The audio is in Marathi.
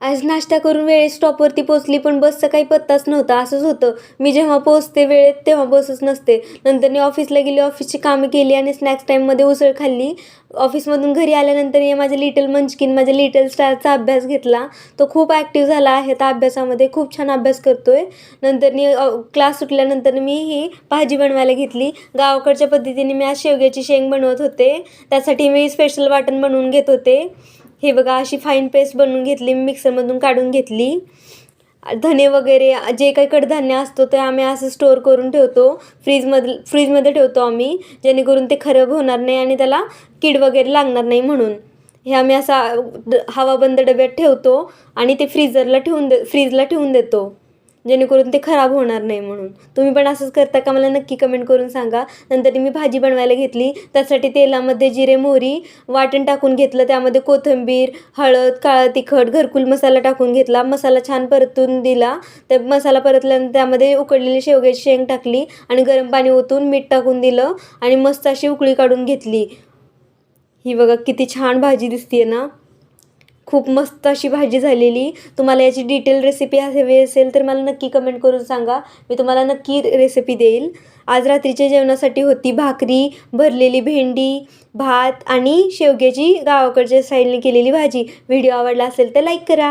आज नाश्ता करून वेळेत स्टॉपवरती पोचली पण बसचा काही पत्ताच नव्हता. असंच होतं. मी जेव्हा पोचते वेळेत तेव्हा बसच नसते. नंतर मी ऑफिसला गेली ऑफिसची कामं केली आणि स्नॅक्स टाईममध्ये उसळ खाल्ली. ऑफिसमधून घरी आल्यानंतर मी माझ्या लिटल मंचकीन माझ्या लिटल स्टारचा अभ्यास घेतला. तो खूप ॲक्टिव्ह झाला आहे. त्या अभ्यासामध्ये खूप छान अभ्यास करतो आहे नंतर मी क्लास सुटल्यानंतर मी ही भाजी बनवायला घेतली. गावाकडच्या पद्धतीने मी आज शेवग्याची शेंग बनवत होते. त्यासाठी मी स्पेशल वाटण बनवून घेत होते. हे बघा अशी फाईन पेस्ट बनवून घेतली मी मिक्सरमधून काढून घेतली. धने वगैरे जे काही कडधान्य असतो ते आम्ही असं स्टोअर करून ठेवतो. फ्रीजमधलं फ्रीजमध्ये ठेवतो आम्ही जेणेकरून ते खराब होणार नाही आणि त्याला कीड वगैरे लागणार नाही म्हणून. हे आम्ही असा हवाबंद डब्यात ठेवतो आणि ते फ्रीजरला ठेवून दे फ्रीजला ठेवून देतो. जेणेकरून ते खराब होणार नाही म्हणून. तुम्ही पण असंच करता का? मला नक्की कमेंट करून सांगा. नंतर मी भाजी बनवायला घेतली. त्यासाठी तेलामध्ये जिरे मोहरी वाटण टाकून घेतलं. त्यामध्ये कोथिंबीर हळद काळं तिखट घरकुल मसाला टाकून घेतला. मसाला छान परतून दिला. तर मसाला परतल्यानंतर त्यामध्ये उकडलेली शेवग्याची शेंग टाकली आणि गरम पाणी ओतून मीठ टाकून दिलं आणि मस्त अशी उकळी काढून घेतली. ही बघा किती छान भाजी दिसते ना? खूप मस्त अशी भाजी झालेली. तुम्हाला याची डिटेल रेसिपी हवी असेल तर मला नक्की कमेंट करून सांगा. मी तुम्हाला नक्की रेसिपी देईल. आज रात्रीच्या जेवणासाठी होती भाकरी भरलेली भेंडी भात आणि शेवग्याची गावाकडच्या साईडने केलेली भाजी. व्हिडिओ आवडला असेल तर लाईक करा.